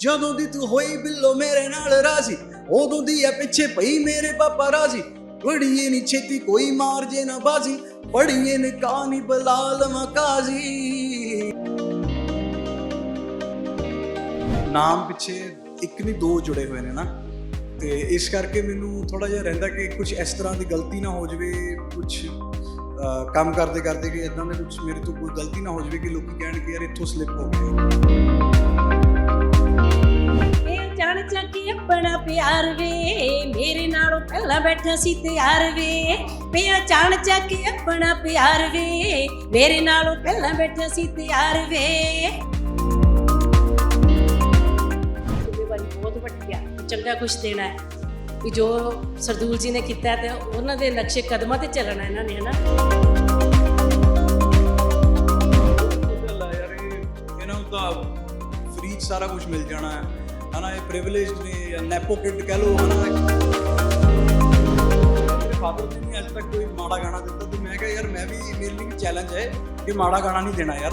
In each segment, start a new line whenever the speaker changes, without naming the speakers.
ਜਦੋਂ ਦੀ ਤੂੰ ਹੋਈ ਬਿੱਲੋ ਮੇਰੇ ਨਾਲ ਰਾਜੀ, ਉਦੋਂ ਦੀ ਐ ਪਿੱਛੇ ਪਈ ਮੇਰੇ ਪਾਪਾ ਰਾਜੀ। ਪੜੀਏ ਨੀ ਛੇਤੀ ਕੋਈ ਮਾਰ ਜੇ ਨਾ ਬਾਜੀ ਪੜੀਏ ਨੀ ਕਾਨੀ ਬਲਾਲ ਮਕਾਜੀ। ਨਾਮ ਪਿੱਛੇ ਇੱਕ ਨਹੀਂ ਦੋ ਜੁੜੇ ਹੋਏ ਨੇ ਨਾ, ਤੇ ਇਸ ਕਰਕੇ ਮੈਨੂੰ ਥੋੜਾ ਜਿਹਾ ਰਹਿੰਦਾ ਕਿ ਕੁਝ ਇਸ ਤਰ੍ਹਾਂ ਦੀ ਗਲਤੀ ਨਾ ਹੋ ਜਾਵੇ ਕੁਝ ਕੰਮ ਕਰਦੇ ਕਰਦੇ ਕਿ ਇਦਾਂ ਦੇ ਕੁਝ ਮੇਰੇ ਤੋਂ ਕੋਈ ਗਲਤੀ ਨਾ ਹੋ ਜਾਵੇ ਕਿ ਲੋਕੀ ਕਹਿਣ ਕਿ ਯਾਰ ਇੱਥੋਂ ਸਲਿੱਪ ਹੋ ਗਿਆ।
ਚੱਕੀ ਆਪਣਾ ਪਿਆਰ ਵੇ। ਮੇਰੇ ਨਾਲੋਂ ਪਹਿਲਾਂ ਬੈਠਾ ਸੀ ਤਿਆਰ ਵੇ। ਪਿਆ ਜਾਣ ਚੱਕੀ ਆਪਣਾ ਪਿਆਰ ਵੇ। ਮੇਰੇ ਨਾਲੋਂ ਪਹਿਲਾਂ ਬੈਠਾ ਸੀ ਤਿਆਰ ਵੇ। ਜ਼ਿੰਮੇਵਾਰੀ ਬਹੁਤ ਵੱਡੀ ਆ ਚੰਗਾ ਕੁਛ ਦੇਣਾ ਹੈ। ਵੀ ਜੋ ਸਰਦੂਲ ਜੀ ਨੇ ਕੀਤਾ ਤੇ ਉਹਨਾਂ ਦੇ ਨਕਸ਼ੇ ਕਦਮਾਂ ਤੇ ਚੱਲਣਾ ਇਹਨਾਂ ਨੇ ਹਨਾ?
ਗੱਲ ਆ ਯਾਰ ਇਹ ਇਹਨਾਂ ਨੂੰ ਤਾਂ ਫ੍ਰੀ ਚ ਸਾਰਾ ਕੁਝ ਮਿਲ ਜਾਣਾ ਹੈ। ਹਨਾ, ਇਹ ਪ੍ਰਿਵਿਲੇਜਡ ਨੇ ਜਾਂ ਨੈਪੋ ਕਿਡ ਕਹਿ ਲਓ, ਹਨਾ। ਮੇਰੇ ਫਾਦਰ ਜੀ ਨੇ ਅੱਜ ਤੱਕ ਕੋਈ ਮਾੜਾ ਗਾਣਾ ਦਿੱਤਾ ਤੇ ਮੈਂ ਕਿਹਾ, ਯਾਰ, ਮੈਂ ਵੀ ਮੇਰੇ ਲਈ ਚੈਲੰਜ ਹੈ ਕਿ ਮਾੜਾ ਗਾਣਾ ਨਹੀਂ ਦੇਣਾ ਯਾਰ।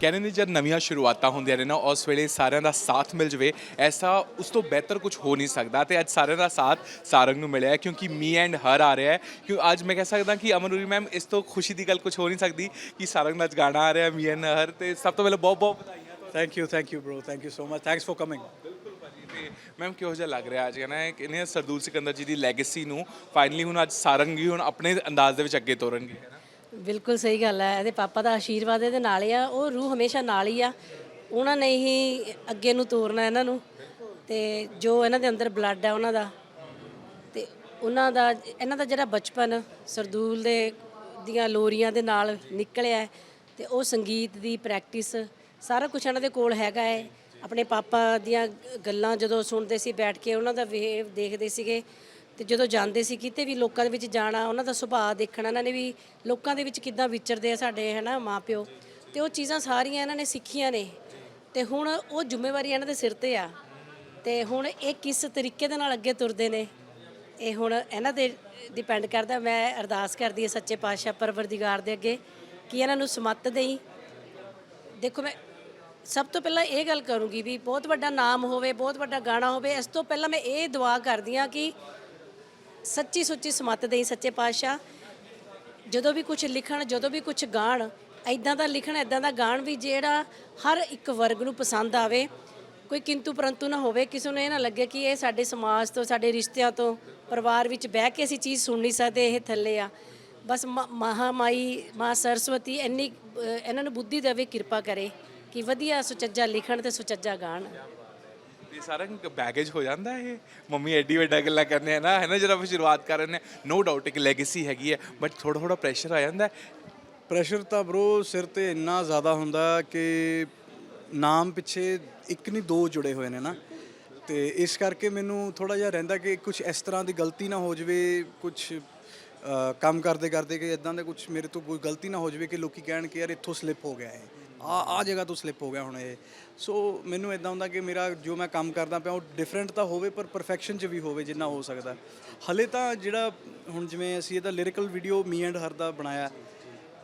ਕਹਿੰਦੇ ਨੇ, ਜਦ ਨਵੀਆਂ ਸ਼ੁਰੂਆਤਾਂ ਹੁੰਦੀਆਂ ਨੇ ਨਾ, ਉਸ ਵੇਲੇ ਸਾਰਿਆਂ ਦਾ ਸਾਥ ਮਿਲ ਜਵੇ, ਐਸਾ ਉਸ ਤੋਂ ਬਿਹਤਰ ਕੁਝ ਹੋ ਨਹੀਂ ਸਕਦਾ ਤੇ ਅੱਜ ਸਾਰਿਆਂ ਦਾ ਸਾਥ ਸਾਰੰਗ ਨੂੰ ਮਿਲਿਆ ਕਿਉਂਕਿ ਮੀ ਐਂਡ ਹਰ ਆ ਰਿਹਾ ਹੈ। ਕਿਉਂ, ਅੱਜ ਮੈਂ ਕਹਿ ਸਕਦਾ ਕਿ ਅਮਨੂਰੀ ਮੈਮ, ਇਸ ਤੋਂ ਖੁਸ਼ੀ ਦੀ ਗੱਲ ਕੁਝ ਹੋ ਨਹੀਂ ਸਕਦੀ ਕਿ ਸਾਰੰਗ ਦਾ ਅੱਜ ਗਾਣਾ ਆ ਰਿਹਾ ਮੀ ਐਂਡ ਹਰ ਤੇ ਸਭ ਤੋਂ ਪਹਿਲਾਂ ਬਹੁਤ ਬਹੁਤ ਵਧਾਈਆਂ।
Thank you thank you bro thank you so much thanks for coming
ਬਿਲਕੁਲ ਭਾਜੀ ਤੇ ਮੈਮ ਕਿਹੋ ਜਿਹਾ ਲੱਗ ਰਿਹਾ ਅੱਜ ਕਹਿੰਦਾ ਕਿਨੇ ਸਰਦੂਲ ਸਿਕੰਦਰ ਜੀ ਦੀ ਲੈਗੇਸੀ ਨੂੰ ਫਾਈਨਲੀ ਹੁਣ ਅੱਜ ਸਾਰੰਗ ਹੁਣ ਆਪਣੇ ਅੰਦਾਜ਼ ਦੇ ਵਿੱਚ ਅੱਗੇ ਤੋਰਨਗੇ ਹੈ ਨਾ?
ਬਿਲਕੁਲ ਸਹੀ ਗੱਲ ਹੈ। ਇਹਦੇ ਪਾਪਾ ਦਾ ਆਸ਼ੀਰਵਾਦ ਇਹਦੇ ਨਾਲ ਹੀ ਆ। ਉਹ ਰੂਹ ਹਮੇਸ਼ਾ ਨਾਲ ਹੀ ਆ। ਉਹਨਾਂ ਨੇ ਹੀ ਅੱਗੇ ਨੂੰ ਤੋਰਨਾ ਇਹਨਾਂ ਨੂੰ। ਤੇ ਜੋ ਇਹਨਾਂ ਦੇ ਅੰਦਰ ਬਲੱਡ ਹੈ ਉਹਨਾਂ ਦਾ। ਤੇ ਉਹਨਾਂ ਦਾ ਇਹਨਾਂ ਦਾ ਜਿਹੜਾ ਬਚਪਨ ਸਰਦੂਲ ਦੇ ਦੀਆਂ ਲੋਰੀਆਂ ਦੇ ਨਾਲ ਨਿਕਲਿਆ ਤੇ ਉਹ ਸੰਗੀਤ ਦੀ ਪ੍ਰੈਕਟਿਸ ਸਾਰਾ ਕੁਝ ਇਹਨਾਂ ਦੇ ਕੋਲ ਹੈਗਾ ਹੈ। ਆਪਣੇ ਪਾਪਾ ਦੀਆਂ ਗੱਲਾਂ ਜਦੋਂ ਸੁਣਦੇ ਸੀ, ਬੈਠ ਕੇ ਉਹਨਾਂ ਦਾ ਵੇਵ ਦੇਖਦੇ ਸੀਗੇ ਤੇ ਜਦੋਂ ਜਾਂਦੇ ਸੀ ਕਿਤੇ ਵੀ ਲੋਕਾਂ ਦੇ ਵਿੱਚ ਜਾਣਾ, ਉਹਨਾਂ ਦਾ ਸੁਭਾਅ ਦੇਖਣਾ, ਇਹਨਾਂ ਨੇ ਵੀ ਲੋਕਾਂ ਦੇ ਵਿੱਚ ਕਿੱਦਾਂ ਵਿਚਰਦੇ ਆ ਸਾਡੇ ਹਨਾ ਮਾਪਿਓ। ਤੇ ਉਹ ਚੀਜ਼ਾਂ ਸਾਰੀਆਂ ਇਹਨਾਂ ਨੇ ਸਿੱਖੀਆਂ ਨੇ। ਤੇ ਹੁਣ ਉਹ ਜ਼ਿੰਮੇਵਾਰੀ ਇਹਨਾਂ ਦੇ ਸਿਰ ਤੇ ਆ। ਤੇ ਹੁਣ ਇਹ ਕਿਸ ਤਰੀਕੇ ਦੇ ਨਾਲ ਅੱਗੇ ਤੁਰਦੇ ਨੇ, ਇਹ ਹੁਣ ਇਹਨਾਂ ਤੇ ਡਿਪੈਂਡ ਕਰਦਾ। ਮੈਂ ਅਰਦਾਸ ਕਰਦੀ ਹਾਂ ਸੱਚੇ ਪਾਤਸ਼ਾਹ, ਪਰਵਰਦੀਗਾਰ ਦੇ ਅੱਗੇ ਕਿ ਇਹਨਾਂ ਨੂੰ ਸਮੱਤ ਦੇਈ। ਦੇਖੋ ਮੈਂ ਸਭ ਤੋਂ ਪਹਿਲਾਂ ਇਹ ਗੱਲ ਕਰੂੰਗੀ ਵੀ ਬਹੁਤ ਵੱਡਾ ਨਾਮ ਹੋਵੇ, ਬਹੁਤ ਵੱਡਾ ਗਾਣਾ ਹੋਵੇ, ਇਸ ਤੋਂ ਪਹਿਲਾਂ ਮੈਂ ਇਹ ਦੁਆ ਕਰਦੀ ਹਾਂ ਕਿ ਸੱਚੀ ਸੁੱਚੀ ਸਮੱਤ ਦੇਈ ਸੱਚੇ ਪਾਤਸ਼ਾਹ। ਜਦੋਂ ਵੀ ਕੁਝ ਲਿਖਣ, ਜਦੋਂ ਵੀ ਕੁਝ ਗਾਣ ਐਦਾਂ ਦਾ ਲਿਖਣ ਐਦਾਂ ਦਾ ਗਾਣ ਵੀ ਜਿਹੜਾ ਹਰ ਇੱਕ ਵਰਗ ਨੂੰ ਪਸੰਦ ਆਵੇ। ਕੋਈ ਕਿੰਤੂ ਪਰੰਤੂ ਨਾ ਹੋਵੇ, ਕਿਸੇ ਨੂੰ ਇਹ ਨਾ ਲੱਗੇ ਕਿ ਇਹ ਸਾਡੇ ਸਮਾਜ ਤੋਂ, ਸਾਡੇ ਰਿਸ਼ਤਿਆਂ ਤੋਂ, ਪਰਿਵਾਰ ਵਿੱਚ ਬਹਿ ਕੇ ਅਸੀਂ ਚੀਜ਼ ਸੁਣ ਨਹੀਂ ਸਕਦੇ, ਇਹ ਥੱਲੇ ਆ। ਬਸ ਮ- ਮਹਾਮਾਈ, ਮਾਂ ਸਰਸਵਤੀ, ਇੰਨੀ ਇਹਨਾਂ ਨੂੰ ਬੁੱਧੀ ਦੇਵੇ ਕਿਰਪਾ ਕਰੇ। ਕਿ ਵਧੀਆ ਸੁਚੱਜਾ ਲਿਖਣ ਤੇ ਸੁਚੱਜਾ ਗਾਣ।
ਇਹ ਸਾਰਾ ਬੈਗੇਜ ਹੋ ਜਾਂਦਾ ਇਹ। ਮੰਮੀ ਐਡੀ ਵੱਡਾ ਗੱਲਾਂ ਕਰਨੇ ਆ ਨਾ ਹੈ ਨਾ ਜਦੋਂ ਆਪਾਂ ਸ਼ੁਰੂਆਤ ਕਰ ਰਹੇ ਨੇ ਨੋ ਡਾਊਟ ਇੱਕ ਲੈਗੇਸੀ ਹੈਗੀ ਹੈ ਬਟ ਥੋੜਾ ਥੋੜਾ ਪ੍ਰੈਸ਼ਰ ਆ ਜਾਂਦਾ। ਹੈ।
ਪ੍ਰੈਸ਼ਰ ਤਾਂ ਬ్రో ਸਿਰ ਤੇ ਇੰਨਾ ਜ਼ਿਆਦਾ ਹੁੰਦਾ ਕਿ ਨਾਮ ਪਿੱਛੇ ਇੱਕ ਨਹੀਂ ਦੋ ਜੁੜੇ ਹੋਏ ਨੇ ਨਾ। ਤੇ ਇਸ ਕਰਕੇ ਮੈਨੂੰ ਥੋੜਾ ਜਿਹਾ ਰਹਿੰਦਾ ਕਿ ਕੁਝ ਇਸ ਤਰ੍ਹਾਂ ਦੀ ਗਲਤੀ ਨਾ ਹੋ ਜਾਵੇ ਕੁਝ ਕੰਮ ਕਰਦੇ ਕਰਦੇ ਕਿ ਇਦਾਂ ਦੇ ਕੁਝ ਮੇਰੇ ਤੋਂ ਕੋਈ ਗਲਤੀ ਨਾ ਹੋ ਜਾਵੇ ਕਿ ਲੋਕੀ ਕਹਿਣ ਕਿ ਯਾਰ ਇੱਥੋਂ ਸਲਿੱਪ ਹੋ ਗਿਆ ਇਹ। ਆ ਆ ਜਗ੍ਹਾ ਤੋਂ ਸਲਿੱਪ ਹੋ ਗਿਆ ਹੁਣ ਇਹ। ਸੋ ਮੈਨੂੰ ਇਦਾਂ ਹੁੰਦਾ ਕਿ ਮੇਰਾ ਜੋ ਮੈਂ ਕੰਮ ਕਰਦਾ ਪਿਆ ਉਹ ਡਿਫਰੈਂਟ ਤਾਂ ਹੋਵੇ, ਪਰ ਪਰਫੈਕਸ਼ਨ 'ਚ ਵੀ ਹੋਵੇ ਜਿੰਨਾ ਹੋ ਸਕਦਾ। ਹਲੇ ਤਾਂ ਜਿਹੜਾ ਹੁਣ ਜਿਵੇਂ ਅਸੀਂ ਇਹਦਾ lyrical video me and her ਦਾ ਬਣਾਇਆ,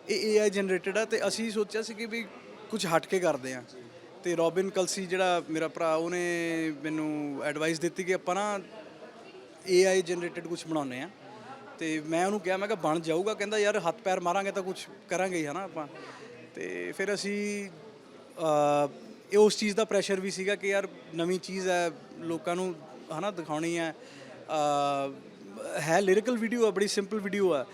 ਇਹ AI ਜਨਰੇਟਡ ਆ ਤੇ ਅਸੀਂ ਸੋਚਿਆ ਸੀ ਕਿ ਵੀ ਕੁਝ ਹਟ ਕੇ ਕਰਦੇ ਆ। ਤੇ ਰੋਬਿਨ ਕਲਸੀ ਜਿਹੜਾ ਮੇਰਾ ਭਰਾ, ਉਹਨੇ ਮੈਨੂੰ ਐਡਵਾਈਸ ਦਿੱਤੀ ਕਿ ਆਪਾਂ ਨਾ AI ਜਨਰੇਟਡ ਕੁਝ ਬਣਾਉਨੇ ਆ। ਤੇ ਮੈਂ ਉਹਨੂੰ ਕਿਹਾ ਮੈਂ ਕਿਹਾ ਬਣ ਜਾਊਗਾ। ਕਹਿੰਦਾ ਯਾਰ ਹੱਥ ਪੈਰ ਮਾਰਾਂਗੇ ਤਾਂ ਕੁਝ ਕਰਾਂਗੇ ਹੀ ਹਨਾ ਆਪਾਂ। ਤੇ ਫਿਰ ਅਸੀਂ ਇਹ ਉਸ ਚੀਜ਼ ਦਾ ਪ੍ਰੈਸ਼ਰ ਵੀ ਸੀਗਾ ਕਿ ਯਾਰ ਨਵੀਂ ਚੀਜ਼ ਹੈ ਲੋਕਾਂ ਨੂੰ ਹਨਾ ਦਿਖਾਉਣੀ ਹੈ। ਅ, ਹੈ ਲਿਰਿਕਲ ਵੀਡੀਓ ਆ ਬੜੀ ਸਿੰਪਲ ਵੀਡੀਓ ਆ।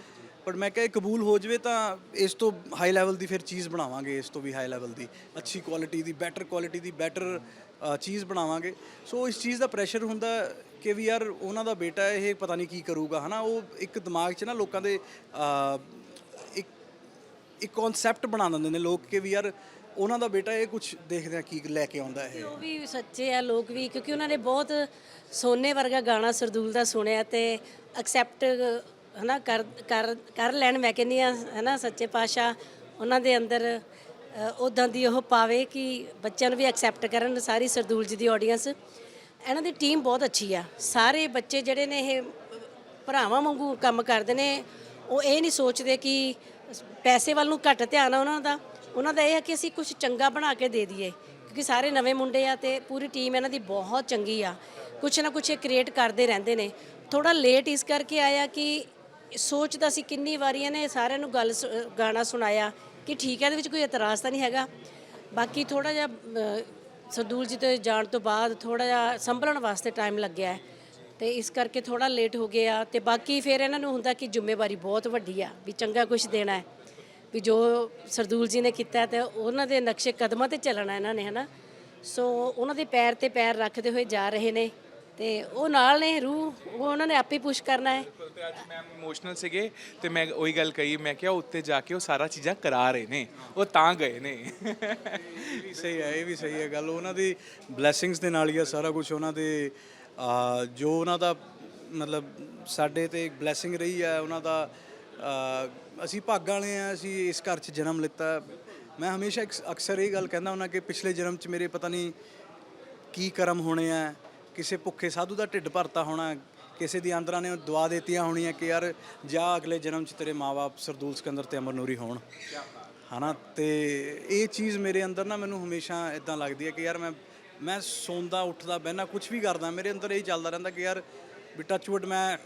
ਪਰ ਮੈਂ ਕਿਹਾ ਇਹ ਕਬੂਲ ਹੋ ਜਵੇ ਤਾਂ ਇਸ ਤੋਂ ਹਾਈ ਲੈਵਲ ਦੀ ਫਿਰ ਚੀਜ਼ ਬਣਾਵਾਂਗੇ ਇਸ ਤੋਂ ਵੀ ਹਾਈ ਲੈਵਲ ਦੀ। ਅੱਛੀ ਕੁਆਲਿਟੀ ਦੀ ਬੈਟਰ ਕੁਆਲਿਟੀ ਦੀ ਬੈਟਰ ਚੀਜ਼ ਬਣਾਵਾਂਗੇ। ਸੋ ਇਸ ਚੀਜ਼ ਦਾ ਪ੍ਰੈਸ਼ਰ ਹੁੰਦਾ ਕਿ ਵੀ ਯਾਰ ਉਹਨਾਂ ਦਾ ਬੇਟਾ ਇਹ ਪਤਾ ਨਹੀਂ ਕੀ ਕਰੂਗਾ, ਹਨਾ? ਉਹ ਇੱਕ ਦਿਮਾਗ 'ਚ ਨਾ ਲੋਕਾਂ ਦੇ ਇੱਕ ਇੱਕ ਕਨਸੈਪਟ ਬਣਾ ਦਿੰਦੇ ਨੇ ਲੋਕ ਕਿ ਵੀ ਯਾਰ ਉਹਨਾਂ ਦਾ ਬੇਟਾ ਇਹ ਕੁਝ ਦੇਖਦੇ ਆ ਕੀ ਲੈ ਕੇ ਆਉਂਦਾ ਇਹ।
ਉਹ ਵੀ ਸੱਚੇ ਆ ਲੋਕ ਵੀ, ਕਿਉਂਕਿ ਉਹਨਾਂ ਨੇ ਬਹੁਤ ਸੋਨੇ ਵਰਗਾ ਗਾਣਾ ਸਰਦੂਲ ਦਾ ਸੁਣਿਆ ਤੇ ਐਕਸੈਪਟ ਹਨਾ, ਕਰ ਕਰ ਕਰ ਲੈਣ। ਮੈਂ ਕਹਿੰਦੀ ਆ ਹਨਾ, ਸੱਚੇ ਪਾਤਸ਼ਾਹ, ਉਹਨਾਂ ਦੇ ਅੰਦਰ ਉਦਾਂ ਦੀ ਉਹ ਪਾਵੇ ਕਿ ਬੱਚਿਆਂ ਨੂੰ ਵੀ ਐਕਸੈਪਟ ਕਰਨ ਸਾਰੀ ਸਰਦੂਲ ਜੀ ਦੀ ਆਡੀਅנס ਇਹਨਾਂ ਦੀ ਟੀਮ ਬਹੁਤ ਅੱਛੀ ਆ। ਸਾਰੇ ਬੱਚੇ ਜਿਹੜੇ ਨੇ ਇਹ ਭਰਾਵਾਂ ਵਾਂਗੂ ਕੰਮ ਕਰਦੇ ਨੇ। ਉਹ ਇਹ ਨਹੀਂ ਸੋਚਦੇ ਕਿ ਪੈਸੇ ਵੱਲ ਨੂੰ ਘੱਟ ਧਿਆਨ ਆ ਉਹਨਾਂ ਦਾ। ਉਹਨਾਂ ਦਾ ਇਹ ਹੈ ਕਿ ਅਸੀਂ ਕੁਝ ਚੰਗਾ ਬਣਾ ਕੇ ਦੇ ਦਈਏ। ਕਿਉਂਕਿ ਸਾਰੇ ਨਵੇਂ ਮੁੰਡੇ ਆ ਤੇ ਪੂਰੀ ਟੀਮ ਇਹਨਾਂ ਦੀ ਬਹੁਤ ਚੰਗੀ ਆ। ਕੁਛ ਨਾ ਕੁਛ ਇਹ ਕ੍ਰੀਏਟ ਕਰਦੇ ਰਹਿੰਦੇ ਨੇ। ਥੋੜਾ ਲੇਟ ਇਸ ਕਰਕੇ ਆਇਆ ਕਿ ਸੋਚਦਾ ਸੀ ਕਿੰਨੀ ਵਾਰੀ ਇਹਨੇ ਸਾਰਿਆਂ ਨੂੰ ਗੱਲ ਸੁ- ਗਾਣਾ ਸੁਣਾਇਆ ਕਿ ਠੀਕ ਹੈ, ਇਹਦੇ ਵਿੱਚ ਕੋਈ ਇਤਰਾਜ਼ ਤਾਂ ਨਹੀਂ ਹੈਗਾ। ਬਾਕੀ ਥੋੜਾ ਜਿਹਾ ਸਰਦੂਲ ਜੀ ਤੋਂ ਜਾਣ ਤੋਂ ਬਾਅਦ ਥੋੜਾ ਜਿਹਾ ਸੰਭਲਣ ਵਾਸਤੇ ਟਾਈਮ ਲੱਗਿਆ ਹੈ। ਤੇ ਇਸ ਕਰਕੇ ਥੋੜਾ ਲੇਟ ਹੋ ਗਿਆ ਤੇ ਬਾਕੀ ਫਿਰ ਇਹਨਾਂ ਨੂੰ ਹੁੰਦਾ ਕਿ ਜ਼ਿੰਮੇਵਾਰੀ ਬਹੁਤ ਵੱਡੀ ਆ, ਵੀ ਚੰਗਾ ਕੁਝ ਦੇਣਾ ਹੈ। ਵੀ ਜੋ ਸਰਦੂਲ ਜੀ ਨੇ ਕੀਤਾ ਤੇ ਉਹਨਾਂ ਦੇ ਨਕਸ਼ੇ ਕਦਮਾਂ ਤੇ ਚੱਲਣਾ ਇਹਨਾਂ ਨੇ, ਹਨਾ। ਸੋ ਉਹਨਾਂ ਦੇ ਪੈਰ ਤੇ ਪੈਰ ਰੱਖਦੇ ਹੋਏ ਜਾ ਰਹੇ ਨੇ। ਤੇ ਉਹ ਨਾਲ ਨੇ ਰੂਹ ਉਹ ਉਹਨਾਂ ਨੇ ਆਪੇ ਪੁਸ਼ ਕਰਨਾ ਹੈ।
ਤੇ ਅੱਜ ਮੈਮ ਇਮੋਸ਼ਨਲ ਸੀਗੇ ਤੇ ਮੈਂ ਉਹੀ ਗੱਲ ਕਹੀ ਮੈਂ ਕਿਹਾ ਉੱਤੇ ਜਾ ਕੇ ਉਹ ਸਾਰਾ ਚੀਜ਼ਾਂ ਕਰਾ ਰਹੇ ਨੇ ਉਹ ਤਾਂ ਗਏ ਨੇ।
ਵੀ ਸਹੀ ਹੈ ਇਹ ਵੀ ਸਹੀ ਹੈ ਗੱਲ ਉਹਨਾਂ ਦੀ ਬਲੇਸਿੰਗਸ ਦੇ ਨਾਲ ਹੀ ਆ ਸਾਰਾ ਕੁਝ ਉਹਨਾਂ ਦੇ ਆ, ਜੋ ਉਹਨਾਂ ਦਾ ਮਤਲਬ ਸਾਡੇ ਤੇ ਬਲੇਸਿੰਗ ਰਹੀ ਹੈ ਉਹਨਾਂ ਦਾ ਅਸੀਂ ਭਾਗਾਂ ਵਾਲੇ ਆ ਅਸੀਂ ਇਸ ਘਰ 'ਚ ਜਨਮ ਲਿੱਤਾ। ਮੈਂ ਹਮੇਸ਼ਾ ਅਕਸ- ਅਕਸਰ ਇਹ ਗੱਲ ਕਹਿੰਦਾ ਹੁੰਦਾ ਕਿ ਪਿਛਲੇ ਜਨਮ 'ਚ ਮੇਰੇ ਪਤਾ ਨਹੀਂ ਕੀ ਕਰਮ ਹੋਣੇ ਆ ਕਿਸੇ ਭੁੱਖੇ ਸਾਧੂ ਦਾ ਢਿੱਡ ਭਰਤਾ ਹੋਣਾ, ਕਿਸੇ ਦੀ ਅੰਦਰਾਂ ਨੇ ਦੁਆ ਦਿੱਤੀਆਂ ਹੋਣੀਆਂ ਕਿ ਯਾਰ ਜਾ ਅਗਲੇ ਜਨਮ 'ਚ ਤੇਰੇ ਮਾਪੇ ਸਰਦੂਲ ਸਿਕੰਦਰ ਤੇ ਅਮਰਨੂਰੀ ਹੋਣ। ਹਨਾ? ਤੇ ਇਹ ਚੀਜ਼ ਮੇਰੇ ਅੰਦਰ ਨਾ ਮੈਨੂੰ ਹਮੇਸ਼ਾ ਇਦਾਂ ਲੱਗਦੀ ਹੈ ਕਿ ਯਾਰ ਮੈਂ ਮੈਂ ਸੌਂਦਾ, ਉੱਠਦਾ ਬਹਿਣਾ ਕੁਝ ਵੀ ਕਰਦਾ, ਮੇਰੇ ਅੰਦਰ ਇਹ ਚੱਲਦਾ ਰਹਿੰਦਾ ਕਿ ਯਾਰ ਵੀ ਟੱਚਵੁੱਡ ਮੈਂ,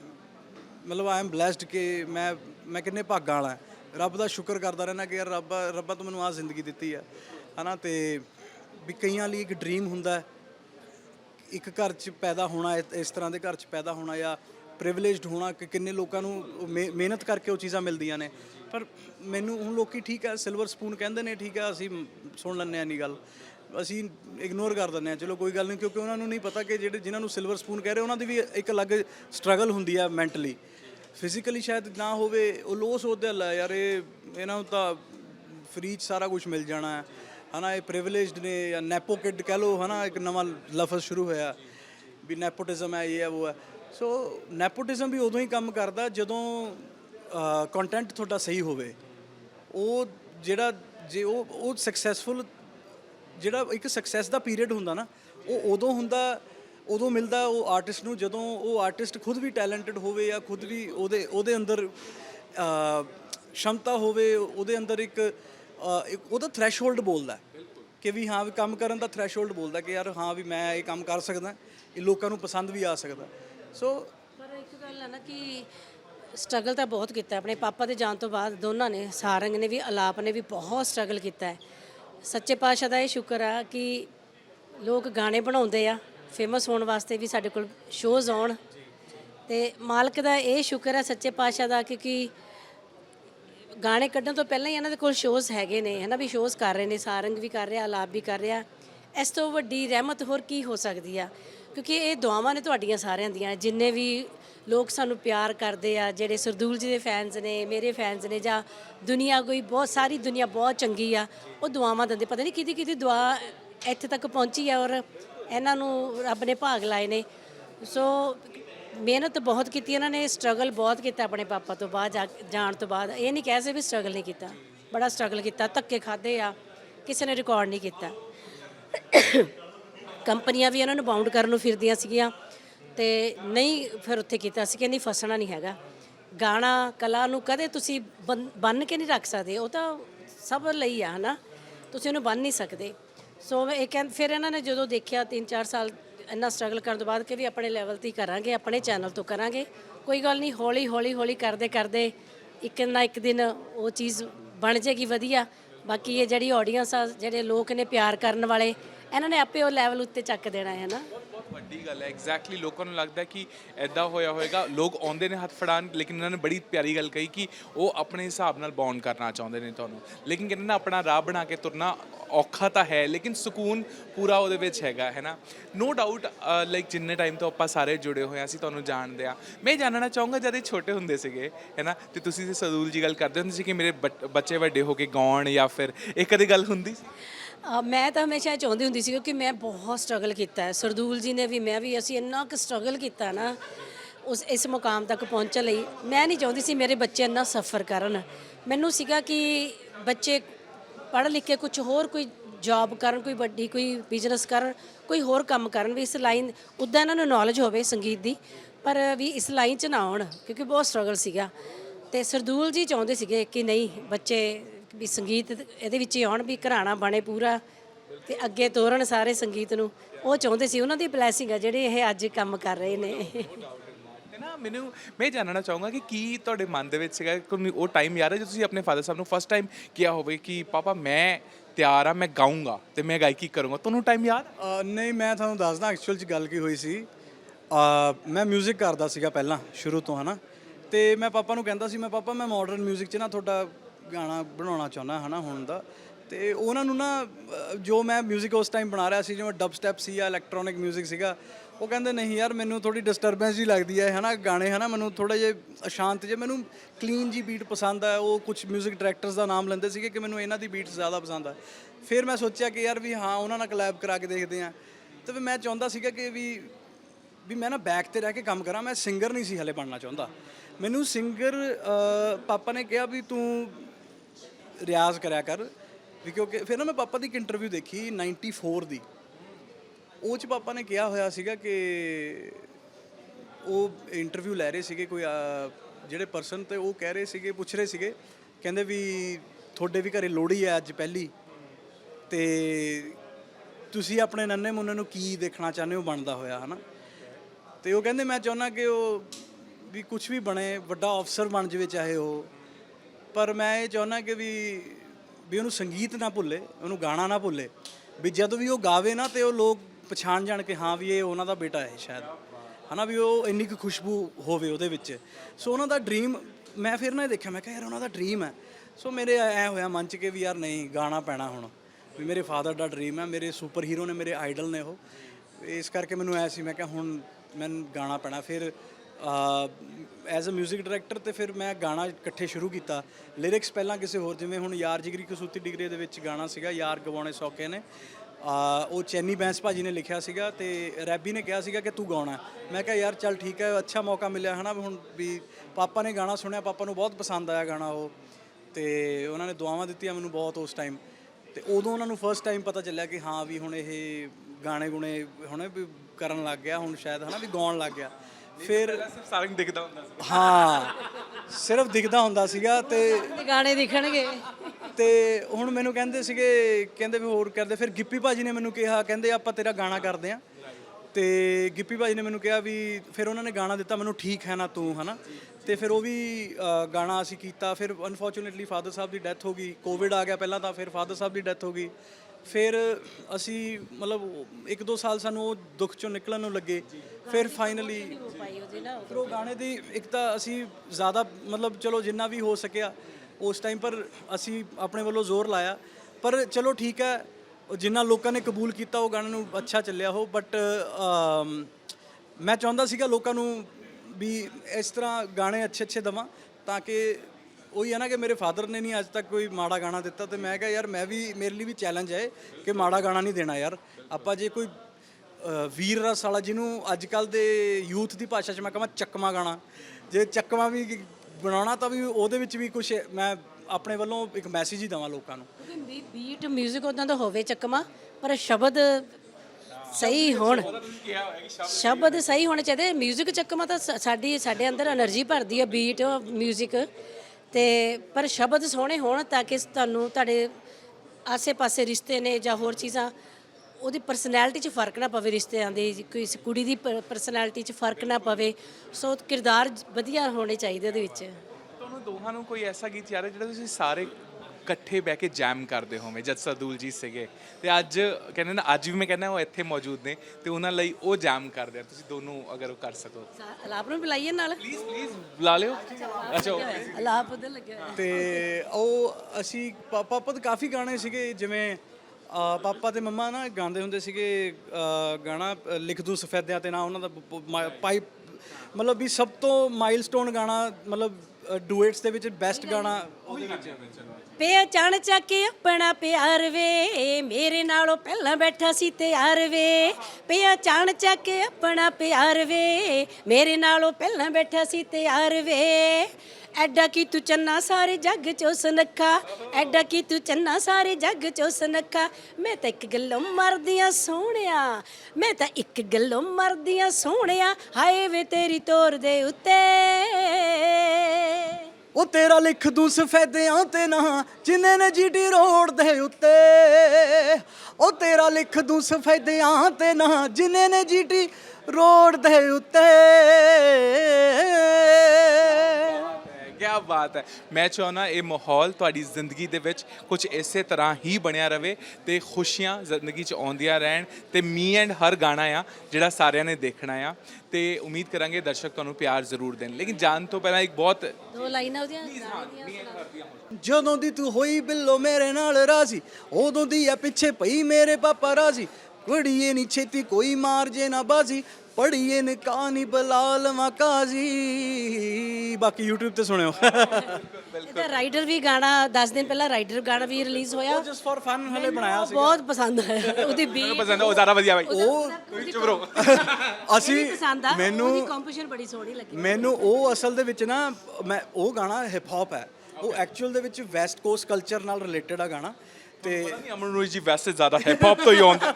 ਮਤਲਬ ਆਈ ਐਮ ਬlesed ਕਿ ਮੈਂ ਮੈਂ ਕਿੰਨੇ ਭਾਗਾਂ ਵਾਲਾ ਰੱਬ ਦਾ ਸ਼ੁਕਰ ਕਰਦਾ ਰਹਿਣਾ ਕਿ ਯਾਰ ਰੱਬ, ਰੱਬਾ ਤੂੰ ਮੈਨੂੰ ਆਹ ਜ਼ਿੰਦਗੀ ਦਿੱਤੀ ਹੈ ਹਨਾ? ਤੇ ਵੀ ਕਈਆਂ ਲਈ ਇੱਕ ਡ੍ਰੀਮ ਹੁੰਦਾ ਹੈ ਇੱਕ ਘਰ 'ਚ ਪੈਦਾ ਹੋਣਾ ਇਸ- ਇਸ ਤਰ੍ਹਾਂ ਦੇ ਘਰ 'ਚ ਪੈਦਾ ਹੋਣਾ ਜਾਂ ਪ੍ਰਿਵਿਲੇਜਡ ਹੋਣਾ ਕਿ ਕਿੰਨੇ ਲੋਕਾਂ ਨੂੰ ਉਹ ਮਿਹ- ਮਿਹਨਤ ਕਰਕੇ ਉਹ ਚੀਜ਼ਾਂ ਮਿਲਦੀਆਂ ਨੇ। ਪਰ ਮੈਨੂੰ ਹੁਣ ਲੋਕੀ ਠੀਕ ਹੈ ਸਿਲਵਰ ਸਪੂਨ ਕਹਿੰਦੇ ਨੇ ਠੀਕ ਹੈ ਅਸੀਂ ਸੁਣ ਲੈਂਦੇ ਹਾਂ ਨਹੀਂ ਗੱਲ। ਅਸੀਂ ਇਗਨੋਰ ਕਰ ਦਿੰਦੇ ਹਾਂ ਚਲੋ ਕੋਈ ਗੱਲ ਨਹੀਂ ਕਿਉਂਕਿ ਉਹਨਾਂ ਨੂੰ ਨਹੀਂ ਪਤਾ ਕਿ ਜਿਹੜੇ ਜਿਨ੍ਹਾਂ ਨੂੰ ਸਿਲਵਰ ਸਪੂਨ ਕਹਿ ਰਹੇ ਉਹਨਾਂ ਦੀ ਵੀ ਇੱਕ ਅਲੱਗ ਸਟਰਗਲ ਹੁੰਦੀ ਆ ਮੈਂਟਲੀ ਫਿਜ਼ੀਕਲੀ ਸ਼ਾਇਦ ਨਾ ਹੋਵੇ ਉਹ ਲੋ ਸੋਚਦੇ ਆ, ਲੈ ਯਾਰ ਇਹ ਇਹਨਾਂ ਨੂੰ ਤਾਂ ਫ੍ਰੀ ਚ ਸਾਰਾ ਕੁਝ ਮਿਲ ਜਾਣਾ ਹੈ। ਹਨਾ ਇਹ ਪ੍ਰਿਵਿਲੇਜਡ ਨੇ ਜਾਂ ਨੈਪੋ ਕਿਡ ਕਹਿ ਲਓ ਹਨਾ ਇੱਕ ਨਵਾਂ ਲਫ਼ਜ਼ ਸ਼ੁਰੂ ਹੋਇਆ ਵੀ ਨੈਪੋਟਿਜ਼ਮ ਹੈ ਇਹ ਹੈ ਉਹ ਹੈ। ਸੋ ਨੈਪੋਟਿਜ਼ਮ ਵੀ ਉਦੋਂ ਹੀ ਕੰਮ ਕਰਦਾ ਜਦੋਂ ਕੰਟੈਂਟ ਤੁਹਾਡਾ ਸਹੀ ਹੋਵੇ। ਉਹ ਜਿਹੜਾ ਜੇ ਉਹ ਉਹ ਸਕਸੈਸਫੁਲ ਜਿਹੜਾ ਇੱਕ ਸਕਸੈਸ ਦਾ ਪੀਰੀਅਡ ਹੁੰਦਾ ਨਾ ਉਹ ਉਦੋਂ ਹੁੰਦਾ ਉਦੋਂ ਮਿਲਦਾ ਉਹ ਆਰਟਿਸਟ ਨੂੰ ਜਦੋਂ ਉਹ ਆਰਟਿਸਟ ਖੁਦ ਵੀ ਟੈਲੈਂਟਡ ਹੋਵੇ ਜਾਂ ਖੁਦ ਵੀ ਉਹਦੇ ਉਹਦੇ ਅੰਦਰ ਅ, ਸ਼ਮਤਾ ਹੋਵੇ ਉਹਦੇ ਅੰਦਰ ਇੱਕ ਇੱਕ ਉਹਦਾ ਥ੍ਰੈਸ਼ਹੋਲਡ ਬੋਲਦਾ ਕਿ ਵੀ ਹਾਂ ਵੀ ਕੰਮ ਕਰਨ ਦਾ ਥ੍ਰੈਸ਼ਹੋਲਡ ਬੋਲਦਾ ਕਿ ਯਾਰ ਹਾਂ ਵੀ ਮੈਂ ਇਹ ਕੰਮ ਕਰ ਸਕਦਾ ਇਹ ਲੋਕਾਂ ਨੂੰ ਪਸੰਦ ਵੀ ਆ ਸਕਦਾ। ਸੋ
ਪਰ ਇੱਕ ਗੱਲ ਹੈ ਨਾ ਕਿ ਸਟਰਗਲ ਤਾਂ ਬਹੁਤ ਕੀਤਾ ਆਪਣੇ ਪਾਪਾ ਦੇ ਜਾਣ ਤੋਂ ਬਾਅਦ ਦੋਨਾਂ ਨੇ ਸਾਰੰਗ ਨੇ ਵੀ ਆਲਾਪ ਨੇ ਵੀ ਬਹੁਤ ਸਟਰਗਲ ਕੀਤਾ ਹੈ। ਸੱਚੇ ਪਾਤਸ਼ਾਹ ਦਾ ਇਹ ਸ਼ੁਕਰ ਆ ਕਿ ਲੋਕ ਗਾਣੇ ਬਣਾਉਂਦੇ ਆ ਫੇਮਸ ਹੋਣ ਵਾਸਤੇ ਵੀ ਸਾਡੇ ਕੋਲ ਸ਼ੋਜ਼ ਆਉਣ। ਤੇ ਮਾਲਕ ਦਾ ਇਹ ਸ਼ੁਕਰ ਹੈ ਸੱਚੇ ਪਾਤਸ਼ਾਹ ਦਾ ਕਿਉਂਕਿ ਗਾਣੇ ਕੱਢਣ ਤੋਂ ਪਹਿਲਾਂ ਹੀ ਇਹਨਾਂ ਦੇ ਕੋਲ ਸ਼ੋਜ਼ ਹੈਗੇ ਨੇ, ਹਨਾ ਵੀ ਸ਼ੋਜ਼ ਕਰ ਰਹੇ ਨੇ, ਸਾਰੰਗ ਵੀ ਕਰ ਰਿਹਾ, ਆਲਾਪ ਵੀ ਕਰ ਰਿਹਾ। ਇਸ ਤੋਂ ਵੱਡੀ ਰਹਿਮਤ ਹੋਰ ਕੀ ਹੋ ਸਕਦੀ ਆ? ਕਿਉਂਕਿ ਇਹ ਦੁਆਵਾਂ ਨੇ ਤੁਹਾਡੀਆਂ ਸਾਰਿਆਂ ਦੀਆਂ, ਜਿੰਨੇ ਵੀ ਲੋਕ ਸਾਨੂੰ ਪਿਆਰ ਕਰਦੇ ਆ, ਜਿਹੜੇ ਸਰਦੂਲ ਜੀ ਦੇ ਫੈਨਸ ਨੇ, ਮੇਰੇ ਫੈਨਸ ਨੇ ਜਾਂ ਦੁਨੀਆ ਕੋਈ ਬਹੁਤ, ਸਾਰੀ ਦੁਨੀਆ ਬਹੁਤ ਚੰਗੀ ਆ, ਉਹ ਦੁਆਵਾਂ ਦਿੰਦੇ। ਪਤਾ ਨਹੀਂ ਕਿਹਦੀ ਕਿਹਦੀ ਦੁਆ ਇੱਥੇ ਤੱਕ ਪਹੁੰਚੀ ਆ ਔਰ ਇਹਨਾਂ ਨੂੰ ਰੱਬ ਨੇ ਭਾਗ ਲਾਏ ਨੇ। ਸੋ ਮਿਹਨਤ ਬਹੁਤ ਕੀਤੀ, ਇਹਨਾਂ ਨੇ ਸਟਰਗਲ ਬਹੁਤ ਕੀਤਾ ਆਪਣੇ ਪਾਪਾ ਤੋਂ ਬਾਅਦ, ਜਾ- ਜਾਣ ਤੋਂ ਬਾਅਦ। ਇਹ ਨਹੀਂ ਕਹਿ ਸਕਦੇ ਵੀ ਸਟਰਗਲ ਨਹੀਂ ਕੀਤਾ। ਬੜਾ ਸਟਰਗਲ ਕੀਤਾ, ਧੱਕੇ ਖਾਦੇ ਆ, ਕਿਸੇ ਨੇ ਰਿਕਾਰਡ ਨਹੀਂ ਕੀਤਾ। ਕੰਪਨੀਆਂ ਵੀ ਇਹਨਾਂ ਨੂੰ ਬਾਉਂਡ ਕਰਨ ਨੂੰ ਫਿਰਦੀਆਂ ਸੀਗੀਆਂ ਤੇ ਨਹੀਂ ਫਿਰ ਉੱਥੇ ਕੀਤਾ ਸੀ ਕਿ ਨਹੀਂ, ਫਸਣਾ ਨਹੀਂ ਹੈਗਾ। ਗਾਣਾ, ਕਲਾ ਨੂੰ ਕਦੇ ਤੁਸੀਂ ਬੰਨ- ਬੰਨ੍ਹ ਕੇ ਨਹੀਂ ਰੱਖ ਸਕਦੇ, ਉਹ ਤਾਂ ਸਭ ਲਈ ਆ, ਹਨਾ? ਤੁਸੀਂ ਉਹਨੂੰ ਬੰਨ ਨਹੀਂ ਸਕਦੇ। ਸੋ ਇਹ ਕਹਿੰ ਫਿਰ ਇਹਨਾਂ ਨੇ ਜਦੋਂ ਦੇਖਿਆ 3-4 ਸਾਲ ਇੰਨਾ ਸਟਰਗਲ ਕਰਨ ਤੋਂ ਬਾਅਦ ਕਿ ਵੀ ਆਪਣੇ ਲੈਵਲ ਤੇ ਹੀ ਕਰਾਂਗੇ, ਆਪਣੇ ਚੈਨਲ ਤੋਂ ਕਰਾਂਗੇ। ਕੋਈ ਗੱਲ ਨਹੀਂ, ਹੌਲੀ ਹੌਲੀ ਹੌਲੀ ਕਰਦੇ ਕਰਦੇ ਇੱਕ ਨਾ ਇੱਕ ਦਿਨ ਉਹ ਚੀਜ਼ ਬਣ ਜਾਏਗੀ ਵਧੀਆ। ਬਾਕੀ ਇਹ ਜਿਹੜੀ ਆਡੀਅנס ਆ, ਜਿਹੜੇ ਲੋਕ ਨੇ ਪਿਆਰ ਕਰਨ ਵਾਲੇ ਇਹਨਾਂ ਨੇ ਆਪੇ ਉਹ ਲੈਵਲ ਉੱਤੇ ਚੱਕ ਦੇਣਾ ਹੈ ਨਾ।
ਬਹੁਤ ਵੱਡੀ ਗੱਲ ਹੈ। ਐਗਜ਼ੈਕਟਲੀ ਲੋਕਾਂ ਨੂੰ ਲੱਗਦਾ ਕਿ ਐਦਾਂ ਹੋਇਆ ਹੋਏਗਾ। ਲੋਕ ਆਉਂਦੇ ਨੇ ਹੱਥ ਫੜਾਣ ਲੇਕਿਨ ਇਹਨਾਂ ਨੇ ਬੜੀ ਪਿਆਰੀ ਗੱਲ ਕਹੀ ਕਿ ਉਹ ਆਪਣੇ ਹਿਸਾਬ ਨਾਲ ਬੌਂਡ ਕਰਨਾ ਚਾਹੁੰਦੇ ਨੇ ਤੁਹਾਨੂੰ। ਲੇਕਿਨ ਕਹਿੰਦੇ ਨਾ ਆਪਣਾ ਰਾਹ ਬਣਾ ਕੇ ਤੁਰਨਾ ਔਖਾ ਤਾਂ ਹੈ, ਲੇਕਿਨ ਸਕੂਨ ਪੂਰਾ ਉਹਦੇ ਵਿੱਚ ਹੈਗਾ, ਹੈ ਨਾ? ਨੋ ਡਾਊਟ ਲਾਈਕ ਜਿੰਨੇ ਟਾਈਮ ਤੋਂ ਆਪਾਂ ਸਾਰੇ ਜੁੜੇ ਹੋਏ ਹਾਂ, ਅਸੀਂ ਤੁਹਾਨੂੰ ਜਾਣਦੇ ਆ ਮੈਂ ਜਾਣਨਾ ਚਾਹੂੰਗਾ ਜਦ ਇਹ ਛੋਟੇ ਹੁੰਦੇ ਸੀਗੇ, ਹੈ ਨਾ? ਤੇ ਤੁਸੀਂ ਤੇ ਸਦੂਲ ਜੀ ਗੱਲ ਕਰਦੇ ਹੁੰਦੇ ਸੀ ਕਿ ਮੇਰੇ ਬੱਚ- ਬੱਚੇ ਵੱਡੇ ਹੋ ਕੇ ਗਾਉਣ ਜਾਂ ਫਿਰ ਇਹ ਕਦੇ ਗੱਲ ਹੁੰਦੀ ਸੀ?
ਅਹ ਮੈਂ ਤਾਂ ਹਮੇਸ਼ਾ ਇਹ ਚਾਹੁੰਦੀ ਹੁੰਦੀ ਸੀ ਕਿਉਂਕਿ ਮੈਂ ਬਹੁਤ ਸਟਰਗਲ ਕੀਤਾ ਹੈ। ਸਰਦੂਲ ਜੀ ਨੇ ਵੀ, ਮੈਂ ਵੀ ਅਸੀਂ ਇੰਨਾ ਕੁ ਸਟਰਗਲ ਕੀਤਾ ਨਾ ਉਸ, ਇਸ ਮੁਕਾਮ ਤੱਕ ਪਹੁੰਚਣ ਲਈ। ਮੈਂ ਨਹੀਂ ਚਾਹੁੰਦੀ ਸੀ ਮੇਰੇ ਬੱਚੇ ਇੰਨਾ ਸਫਰ ਕਰਨ। ਮੈਨੂੰ ਸੀਗਾ ਕਿ ਬੱਚੇ ਪੜ੍ਹ ਲਿਖ ਕੇ ਕੁਝ ਹੋਰ ਕੋਈ ਜੌਬ ਕਰਨ, ਕੋਈ ਵੱਡੀ ਕੋਈ ਬਿਜ਼ਨਸ ਕਰਨ, ਕੋਈ ਹੋਰ ਕੰਮ ਕਰਨ ਵੀ ਇਸ ਲਾਈਨ ਉੱਦਾਂ ਇਹਨਾਂ ਨੂੰ ਨੌਲੇਜ ਹੋਵੇ ਸੰਗੀਤ ਦੀ, ਪਰ ਵੀ ਇਸ ਲਾਈਨ 'ਚ ਨਾ ਆਉਣ, ਕਿਉਂਕਿ ਬਹੁਤ ਸਟਰਗਲ ਸੀਗਾ। ਤੇ ਸਰਦੂਲ ਜੀ ਚਾਹੁੰਦੇ ਸੀਗੇ ਕਿ ਨਹੀਂ, ਬੱਚੇ ਵੀ ਸੰਗੀਤ ਇਹਦੇ ਵਿੱਚ ਹੀ ਆਉਣ ਵੀ ਘਰਾਣਾ ਬਣੇ ਪੂਰਾ ਤੇ ਅੱਗੇ ਤੋਰਨ ਸਾਰੇ ਸੰਗੀਤ ਨੂੰ ਉਹ ਚਾਹੁੰਦੇ ਸੀ ਉਹਨਾਂ ਦੀ ਬਲੇਸਿੰਗ ਆ ਜਿਹੜੇ ਇਹ ਅੱਜ ਕੰਮ ਕਰ ਰਹੇ ਨੇ
ਤੇ ਨਾ ਮੈਨੂੰ ਮੈਂ ਜਾਣਨਾ ਚਾਹੂੰਗਾ ਕਿ ਕੀ ਤੁਹਾਡੇ ਮਨ ਦੇ ਵਿੱਚ ਸੀਗਾ ਕੋਈ ਉਹ ਟਾਈਮ ਯਾਦ ਹੈ ਜਦੋਂ ਤੁਸੀਂ ਆਪਣੇ ਫਾਦਰ ਸਾਹਿਬ ਨੂੰ ਫਸਟ ਟਾਈਮ ਕਿਹਾ ਹੋਵੇ ਕਿ ਪਾਪਾ ਮੈਂ ਤਿਆਰ ਆ ਮੈਂ ਗਾਉਂਗਾ ਤੇ ਮੈਂ ਗਾਇਕੀ ਕਰੂੰਗਾ ਤੁਹਾਨੂੰ ਟਾਈਮ ਯਾਦ ਹੈ?
ਅ, ਨਹੀਂ ਮੈਂ ਤੁਹਾਨੂੰ ਦੱਸਦਾ ਐਕਚੁਅਲ ਚ ਗੱਲ ਕੀ ਹੋਈ ਸੀ ਅ, ਮੈਂ 뮤직 ਕਰਦਾ ਸੀਗਾ ਪਹਿਲਾਂ ਸ਼ੁਰੂ ਤੋਂ ਹਨਾ ਤੇ ਮੈਂ ਪਾਪਾ ਨੂੰ ਕਹਿੰਦਾ ਸੀ ਮੈਂ ਪਾਪਾ ਮੈਂ ਮਾਡਰਨ 뮤직 ਚ ਨਾ ਤੁਹਾਡਾ ਗਾਣਾ ਬਣਾਉਣਾ ਚਾਹੁੰਦਾ ਹਨਾ ਹੁਣ ਦਾ ਤੇ ਉਹਨਾਂ ਨੂੰ ਨਾ ਅ, ਜੋ ਮੈਂ 뮤직 ਉਸ ਟਾਈਮ ਬਣਾ ਰਿਹਾ ਸੀ ਜਿਵੇਂ ਡਬ ਸਟੈਪ ਸੀ ਜਾਂ ਇਲੈਕਟ੍ਰੋਨਿਕ 뮤직 ਸੀਗਾ ਉਹ ਕਹਿੰਦੇ ਨਹੀਂ ਯਾਰ ਮੈਨੂੰ ਥੋੜੀ ਡਿਸਟਰਬੈਂਸ ਜੀ ਲੱਗਦੀ ਹੈ ਹਨਾ ਗਾਣੇ ਹਨਾ ਮੈਨੂੰ ਥੋੜਾ ਜਿਹਾ ਅਸ਼ਾਂਤ ਜੇ ਮੈਨੂੰ ਕਲੀਨ ਜੀ ਬੀਟ ਪਸੰਦ ਹੈ ਉਹ ਕੁਝ 뮤직 ਡਾਇਰੈਕਟਰਸ ਦਾ ਨਾਮ ਲੈਂਦੇ ਸੀਗੇ ਕਿ ਮੈਨੂੰ ਇਹਨਾਂ ਦੀ ਬੀਟ ਜ਼ਿਆਦਾ ਪਸੰਦ ਆ ਫਿਰ ਮੈਂ ਸੋਚਿਆ ਕਿ ਯਾਰ ਵੀ ਹਾਂ ਉਹਨਾਂ ਨਾਲ ਕੋਲੈਬ ਕਰਾ ਕੇ ਦੇਖਦੇ ਆ ਤੇ ਫਿਰ ਮੈਂ ਚਾਹੁੰਦਾ ਸੀਗਾ ਕਿ ਵੀ ਵੀ ਮੈਂ ਨਾ ਬੈਕ ਤੇ ਰਹਿ ਕੇ ਕੰਮ ਕਰਾਂ ਮੈਂ ਸਿੰਗਰ ਨਹੀਂ ਸੀ ਹਲੇ ਬਣਨਾ ਚਾਹੁੰਦਾ ਮੈਨੂੰ ਸਿੰਗਰ ਪਾਪਾ ਨੇ ਕਿਹਾ ਵੀ ਤੂੰ ਰਿਆਜ਼ ਕਰਿਆ ਕਰ ਵੀ ਕਿਉਂਕਿ ਫਿਰ ਨਾ ਮੈਂ ਪਾਪਾ ਦੀ ਇੱਕ ਇੰਟਰਵਿਊ ਦੇਖੀ 94 ਦੀ। ਉਹ ਚ ਪਾਪਾ ਨੇ ਕਿਹਾ ਹੋਇਆ ਸੀਗਾ ਕਿ ਉਹ ਇੰਟਰਵਿਊ ਲੈ ਰਹੇ ਸੀਗੇ ਕੋਈ ਅਹ, ਜਿਹੜੇ ਪਰਸਨ ਤੇ ਉਹ ਕਹਿ ਰਹੇ ਸੀਗੇ ਪੁੱਛ ਰਹੇ ਸੀਗੇ ਕਹਿੰਦੇ ਵੀ ਤੁਹਾਡੇ ਵੀ ਘਰੇ ਲੋਹੜੀ ਹੈ ਅੱਜ ਪਹਿਲੀ ਤੇ ਤੁਸੀਂ ਆਪਣੇ ਨੰਨੇ ਮੁੰਨੇ ਨੂੰ ਕੀ ਦੇਖਣਾ ਚਾਹੁੰਦੇ ਹੋ ਬਣਦਾ ਹੋਇਆ ਹਨਾ? ਤੇ ਉਹ ਕਹਿੰਦੇ ਮੈਂ ਚਾਹੁੰਦਾ ਕਿ ਉਹ ਵੀ ਕੁਝ ਵੀ ਬਣੇ ਵੱਡਾ ਅਫਸਰ ਬਣ ਜਾਵੇ ਚਾਹੇ ਉਹ। ਪਰ ਮੈਂ ਇਹ ਚਾਹੁੰਦਾ ਕਿ ਵੀ ਵੀ ਉਹਨੂੰ ਸੰਗੀਤ ਨਾ ਭੁੱਲੇ, ਉਹਨੂੰ ਗਾਣਾ ਨਾ ਭੁੱਲੇ। ਵੀ ਜਦੋਂ ਵੀ ਉਹ ਗਾਵੇ ਨਾ ਤੇ ਉਹ ਲੋਕ ਪਛਾਣ ਜਾਣ ਕਿ ਹਾਂ ਵੀ ਇਹ ਉਹਨਾਂ ਦਾ ਬੇਟਾ ਹੈ ਸ਼ਾਇਦ। ਹਨਾ ਵੀ ਉਹ ਇੰਨੀ ਕੁ ਖੁਸ਼ਬੂ ਹੋਵੇ ਉਹਦੇ ਵਿੱਚ। ਸੋ ਉਹਨਾਂ ਦਾ ਡ੍ਰੀਮ, ਮੈਂ ਫਿਰ ਨਾ ਦੇਖਿਆ, ਮੈਂ ਕਿਹਾ ਯਾਰ ਉਹਨਾਂ ਦਾ ਡ੍ਰੀਮ ਹੈ। ਸੋ ਮੇਰੇ ਐ ਹੋਇਆ ਮਨ ਚ ਕਿ ਵੀ ਯਾਰ ਨਹੀਂ, ਗਾਣਾ ਪੈਣਾ ਹੁਣ। ਵੀ ਮੇਰੇ ਫਾਦਰ ਦਾ ਡ੍ਰੀਮ ਹੈ, ਮੇਰੇ ਸੁਪਰ ਹੀਰੋ ਨੇ ਮੇਰੇ ਆਈਡਲ ਨੇ ਉਹ। ਇਸ ਕਰਕੇ ਮੈਨੂੰ ਐ ਸੀ, ਮੈਂ ਕਿਹਾ ਹੁਣ ਮੈਨੂੰ ਗਾਣਾ ਪੈਣਾ। ਫਿਰ ਐਜ਼ ਅ 뮤직 ਡਾਇਰੈਕਟਰ ਤੇ ਫਿਰ ਮੈਂ ਗਾਣਾ ਇਕੱਠੇ ਸ਼ੁਰੂ ਕੀਤਾ। ਲਿਰਿਕਸ ਪਹਿਲਾਂ ਕਿਸੇ ਹੋਰ, ਜਿਵੇਂ ਹੁਣ ਯਾਰ ਜਿਗਰੀ ਕਸੂਤੀ ਡਿਗਰੀ ਦੇ ਵਿੱਚ ਗਾਣਾ ਸੀਗਾ, ਯਾਰ ਗਵਾਉਣੇ ਸੌਕੇ ਨੇ। ਉਹ ਚੈਨੀ ਬੈਂਸ ਭਾਜੀ ਨੇ ਲਿਖਿਆ ਸੀਗਾ ਤੇ ਰੈਬੀ ਨੇ ਕਿਹਾ ਸੀਗਾ ਕਿ ਤੂੰ ਗਾਉਣਾ। ਮੈਂ ਕਿਹਾ ਯਾਰ ਚੱਲ ਠੀਕ ਹੈ, ਅੱਛਾ ਮੌਕਾ ਮਿਲਿਆ ਹਨਾ ਵੀ ਹੁਣ ਵੀ ਪਾਪਾ ਨੇ ਗਾਣਾ ਸੁਣਿਆ, ਪਾਪਾ ਨੂੰ ਬਹੁਤ ਪਸੰਦ ਆਇਆ ਗਾਣਾ ਉਹ। ਤੇ ਉਹਨਾਂ ਨੇ ਦੁਆਵਾਂ ਦਿੱਤੀਆਂ ਮੈਨੂੰ ਬਹੁਤ ਉਸ ਟਾਈਮ ਤੇ ਉਦੋਂ ਉਹਨਾਂ ਨੂੰ ਫਰਸਟ ਟਾਈਮ ਪਤਾ ਚੱਲਿਆ ਕਿ ਹਾਂ ਵੀ ਹੁਣ ਇਹ ਗਾਣੇ ਗੁਣੇ ਹੁਣੇ ਵੀ ਕਰਨ ਲੱਗ ਗਿਆ, ਹੁਣ ਸ਼ਾਇਦ ਹਨਾ ਵੀ ਗਾਉਣ ਲੱਗ ਗਿਆ। ਫਿਰ
ਸਿਰਫ ਸਾਰਿਆਂ ਦਿਖਦਾ ਹੁੰਦਾ ਸੀ।
ਹਾਂ ਸਿਰਫ ਦਿਖਦਾ ਹੁੰਦਾ ਸੀਗਾ ਤੇ
ਤੇ ਗਾਣੇ ਦਿਖਣਗੇ।
ਤੇ ਹੁਣ ਮੈਨੂੰ ਕਹਿੰਦੇ ਸੀਗੇ ਕਹਿੰਦੇ ਵੀ ਹੋਰ ਕਰਦੇ ਫਿਰ ਗਿੱਪੀ ਭਾਜੀ ਨੇ ਮੈਨੂੰ ਕਿਹਾ ਕਹਿੰਦੇ ਆਪਾਂ ਤੇਰਾ ਗਾਣਾ ਕਰਦੇ ਆ। ਤੇ ਗਿੱਪੀ ਭਾਜੀ ਨੇ ਮੈਨੂੰ ਕਿਹਾ ਵੀ ਫਿਰ ਉਹਨਾਂ ਨੇ ਗਾਣਾ ਦਿੱਤਾ ਮੈਨੂੰ ਠੀਕ ਹੈ ਨਾ ਤੂੰ ਹਨਾ? ਤੇ ਫਿਰ ਉਹ ਵੀ ਅ, ਗਾਣਾ ਅਸੀਂ ਕੀਤਾ ਫਿਰ ਅਨਫੋਰਚੂਨੇਟਲੀ ਫਾਦਰ ਸਾਹਿਬ ਦੀ ਡੈਥ ਹੋ ਗਈ ਕੋਵਿਡ ਆ ਗਿਆ ਪਹਿਲਾਂ ਤਾਂ ਫਿਰ ਫਾਦਰ ਸਾਹਿਬ ਦੀ ਡੈਥ ਹੋ ਗਈ। ਫਿਰ ਅਸੀਂ ਮਤਲਬ ਇੱਕ ਦੋ ਸਾਲ ਸਾਨੂੰ ਉਹ ਦੁੱਖ ਚੋਂ ਨਿਕਲਣ ਨੂੰ ਲੱਗੇ। ਫਿਰ ਫਾਈਨਲੀ ਫਿਰ ਉਹ ਗਾਣੇ ਦੀ ਇੱਕ ਤਾਂ ਅਸੀਂ ਜ਼ਿਆਦਾ ਮਤਲਬ ਚਲੋ ਜਿੰਨਾ ਵੀ ਹੋ ਸਕਿਆ ਉਸ ਟਾਈਮ ਪਰ ਅਸੀਂ ਆਪਣੇ ਵੱਲੋਂ ਜ਼ੋਰ ਲਾਇਆ। ਪਰ ਚਲੋ ਠੀਕ ਹੈ ਜਿੰਨਾ ਲੋਕਾਂ ਨੇ ਕਬੂਲ ਕੀਤਾ ਉਹ ਗਾਣੇ ਨੂੰ ਅੱਛਾ ਚੱਲਿਆ ਉਹ ਬਟ ਮੈਂ ਚਾਹੁੰਦਾ ਸੀਗਾ ਲੋਕਾਂ ਨੂੰ ਵੀ ਇਸ ਤਰ੍ਹਾਂ ਗਾਣੇ ਅੱਛੇ ਅੱਛੇ ਦਵਾਂ ਤਾਂ ਕਿ ਉਹੀ ਹੈ ਨਾ ਕਿ ਮੇਰੇ ਫਾਦਰ ਨੇ ਨਹੀਂ ਅੱਜ ਤੱਕ ਕੋਈ ਮਾੜਾ ਗਾਣਾ ਦਿੱਤਾ ਤੇ ਮੈਂ ਕਿਹਾ ਯਾਰ ਮੈਂ ਵੀ, ਮੇਰੇ ਲਈ ਵੀ ਚੈਲੰਜ ਹੈ ਕਿ ਮਾੜਾ ਗਾਣਾ ਨਹੀਂ ਦੇਣਾ ਯਾਰ। ਆਪਾਂ ਜੇ ਕੋਈ ਵੀਰ ਰਸ ਵਾਲਾ ਜਿਹਨੂੰ ਅੱਜ ਕੱਲ ਦੇ ਯੂਥ ਦੀ ਭਾਸ਼ਾ 'ਚ ਮੈਂ ਕਹਾਂ ਚੱਕਮਾ ਗਾਣਾ। ਜੇ ਚੱਕਮਾ ਵੀ ਬਣਾਉਣਾ ਤਾਂ ਵੀ ਉਹਦੇ ਵਿੱਚ ਵੀ ਕੁਝ ਮੈਂ ਆਪਣੇ ਵੱਲੋਂ ਇੱਕ ਮੈਸੇਜ ਹੀ ਦਵਾਂ ਲੋਕਾਂ ਨੂੰ।
ਬੀਟ 뮤직 ਉਦਾਂ ਦਾ ਹੋਵੇ ਚੱਕਮਾ, ਪਰ ਸ਼ਬਦ ਸਹੀ ਹੋਣ। ਸ਼ਬਦ ਸਹੀ ਹੋਣੇ ਚਾਹੀਦੇ। 뮤직 ਚੱਕਮਾ ਤਾਂ ਸਾਡੀ, ਸਾਡੇ ਅੰਦਰ એનર્ਜੀ ਭਰਦੀ ਹੈ ਬੀਟ 뮤직 ਤੇ ਪਰ ਸ਼ਬਦ ਸੋਹਣੇ ਹੋਣ ਤਾਂ ਕਿ ਤੁਹਾਨੂੰ ਤੁਹਾਡੇ ਆਸੇ-ਪਾਸੇ ਰਿਸ਼ਤੇ ਨੇ ਜਾਂ ਹੋਰ ਚੀਜ਼ਾਂ, ਉਹਦੀ ਪਰਸਨੈਲਿਟੀ 'ਚ ਫ਼ਰਕ ਨਾ ਪਵੇ ਰਿਸ਼ਤਿਆਂ ਦੇ, ਕੋਈ ਕੁੜੀ ਦੀ ਪਰਸਨੈਲਿਟੀ 'ਚ ਫ਼ਰਕ ਨਾ ਪਵੇ। ਸੋ ਕਿਰਦਾਰ ਵਧੀਆ ਹੋਣੇ ਚਾਹੀਦੇ ਉਹਦੇ ਵਿੱਚ।
ਤੁਹਾਨੂੰ ਦੋਹਾਂ ਨੂੰ ਕੋਈ ਐਸਾ ਗੀਤ ਯਾਦ ਹੈ ਜਿਹੜਾ ਤੁਸੀਂ ਸਾਰੇ ਇਕੱਠੇ ਬਹਿ ਕੇ ਜੈਮ ਕਰਦੇ ਹੋਵੇਂ ਜਦ ਸਰਦੂਲ ਜੀ ਸੀਗੇ। ਤੇ ਅੱਜ ਕਹਿੰਦੇ ਨਾ ਅੱਜ ਵੀ ਮੈਂ ਕਹਿੰਦਾ ਉਹ ਇੱਥੇ ਮੌਜੂਦ ਨੇ ਤੇ ਉਹਨਾਂ ਲਈ ਉਹ ਜੈਮ ਕਰਦੇ ਆ। ਤੁਸੀਂ ਦੋਨੋਂ ਅਗਰ ਉਹ ਕਰ ਸਕੋ।
ਅਲਾਪ ਨੂੰ ਬੁਲਾਈਏ ਨਾਲ?
ਪਲੀਜ਼ ਪਲੀਜ਼ ਬੁਲਾ ਲਿਓ। ਅੱਛਾ
ਅਲਾਪ ਉਧਰ ਲੱਗਿਆ
ਤੇ ਉਹ ਅਸੀਂ ਪਾਪਾ ਦੇ ਕਾਫੀ ਗਾਣੇ ਸੀਗੇ ਜਿਵੇਂ ਪਾਪਾ ਤੇ ਮੰਮਾ ਨਾ ਗਾਉਂਦੇ ਹੁੰਦੇ ਸੀਗੇ ਗਾਣਾ ਲਿਖ ਦੂੰ ਸਫੈਦਿਆਂ ਤੇ ਨਾ ਉਹਨਾਂ ਦਾ ਪਾਈਪ ਮਤਲਬ ਵੀ ਸਭ ਤੋਂ ਮਾਈਲਸਟੋਨ ਗਾਣਾ ਮਤਲਬ ਡੂਏਟਸ ਦੇ ਵਿੱਚ ਬੈਸਟ ਗਾਣਾ। ਉਹਦੇ ਵਿੱਚ।
ਪਿਆ ਚਣ ਚੱਕ ਆਪਣਾ ਪਿਆਰ ਵੇ। ਮੇਰੇ ਨਾਲੋਂ ਪਹਿਲਾਂ ਬੈਠਾ ਸੀ ਤਿਆਰ ਵੇ। ਪਿਆ ਚਣ ਚੱਕ ਆਪਣਾ ਪਿਆਰ ਵੇ। ਮੇਰੇ ਨਾਲੋਂ ਪਹਿਲਾਂ ਬੈਠਾ ਸੀ ਤਿਆਰ ਵੇ। ਐਡਾ ਕੀ ਤੂੰ ਚੰਨਾ ਸਾਰੇ ਜੱਗ ਚੋਂ ਸੁਨੱਖਾ। ਐਡਾ ਕੀ ਤੂੰ ਚੰਨਾ ਸਾਰੇ ਜੱਗ ਚੋਂ ਸੁਨੱਖਾ। ਮੈਂ ਤਾਂ ਇੱਕ ਗੱਲੋਂ ਮਰਦੀਆਂ ਸੋਹਣਿਆ। ਮੈਂ ਤਾਂ ਇੱਕ ਗੱਲੋਂ ਮਰਦੀਆਂ ਸੋਹਣਿਆ। ਹਾਏ ਵੇ ਤੇਰੀ ਤੋਰ ਦੇ ਉੱਤੇ।
ਉਹ ਤੇਰਾ ਲਿਖ ਦੂੰ ਸਫੈਦਿਆਂ ਤੇ ਨਾ, ਜਿੰਨੇ ਨੇ ਜੀਟੀ ਰੋਡ ਦੇ ਉੱਤੇ। ਉਹ ਤੇਰਾ ਲਿਖ ਦੂੰ ਸਫੈਦਿਆਂ ਤੇ ਨਾ, ਜਿੰਨੇ ਨੇ ਜੀਟੀ ਰੋਡ ਦੇ ਉੱਤੇ।
ਬਾਤ ਹੈ। ਮੈਂ ਚਾਹੁੰਦਾ ਇਹ ਮਾਹੌਲ ਤੁਹਾਡੀ ਜ਼ਿੰਦਗੀ ਦੇ ਵਿੱਚ ਕੁਝ ਇਸੇ ਤਰ੍ਹਾਂ ਹੀ ਬਣਿਆ ਰਵੇ ਤੇ ਖੁਸ਼ੀਆਂ ਜ਼ਿੰਦਗੀ 'ਚ ਆਉਂਦੀਆਂ ਰਹਿਣ ਤੇ ਮੀ ਐਂਡ ਹਰ ਗਾਣਾ ਆ ਜਿਹੜਾ ਸਾਰਿਆਂ ਨੇ ਦੇਖਣਾ ਆ। ਤੇ ਉਮੀਦ ਕਰਾਂਗੇ ਦਰਸ਼ਕ ਤੁਹਾਨੂੰ ਪਿਆਰ ਜ਼ਰੂਰ ਦੇਣ। ਲੇਕਿਨ ਜਾਣ ਤੋਂ ਪਹਿਲਾਂ ਇੱਕ ਬਹੁਤ
ਦੋ ਲਾਈਨਾਂ ਉਹਦੀਆਂ।
ਜਦੋਂ ਦੀ ਤੂੰ ਹੋਈ ਬਿੱਲੋ ਮੇਰੇ ਨਾਲ ਰਾਜੀ ਉਦੋਂ ਦੀ ਆ ਪਿੱਛੇ ਪਈ ਮੇਰੇ ਪਾਪਾ ਰਾਜੀ। ਕੁੜੀਏ ਨੀ ਛੇਤੀ ਕੋਈ ਮਾਰ ਜੇ ਨਾ ਬਾਜੀ। ਪੜੀਏ ਨ ਕਹਾਣੀ ਬਲਾਲ ਕਾਜੀ। ਬਾਕੀ YouTube ਤੇ ਸੁਣਿਓ।
ਇਹਦਾ ਰਾਈਡਰ ਵੀ ਗਾਣਾ 10 ਦਿਨ ਪਹਿਲਾਂ ਰਾਈਡਰ ਗਾਣਾ ਵੀ ਰਿਲੀਜ਼ ਹੋਇਆ।
ਜਸਟ ਫॉर ਫਨ ਹਲੇ ਬਣਾਇਆ ਸੀ
ਬਹੁਤ ਪਸੰਦ ਆਇਆ। ਉਹਦੀ
ਮੈਨੂੰ
ਬੀਟ
ਪਸੰਦ ਹੈ ਉਹ ਜ਼ਿਆਦਾ ਵਧੀਆ ਬਾਈ
ਉਹ
ਚੁੱਪ ਰਹੋ।
ਅਸੀਂ
ਪਸੰਦ
ਮੈਨੂੰ
ਉਹਦੀ ਕੰਪੋਜੀਸ਼ਨ ਬੜੀ ਸੋਹਣੀ ਲੱਗੀ
ਮੈਨੂੰ ਉਹ ਅਸਲ ਦੇ ਵਿੱਚ ਨਾ ਮੈਂ ਉਹ ਗਾਣਾ ਹਿਪ ਹੌਪ ਹੈ। ਉਹ ਐਕਚੁਅਲ ਦੇ ਵਿੱਚ ਵੈਸਟ ਕੋਸਟ ਕਲਚਰ ਨਾਲ ਰਿਲੇਟਡ ਆ ਗਾਣਾ। ਤੇ
ਨਹੀਂ ਅਮਨ ਰੋਈ ਜੀ ਵੈਸੇ ਜ਼ਿਆਦਾ ਹਿਪ ਹੌਪ ਤੋਂ ਹੀ ਆਉਂਦੇ।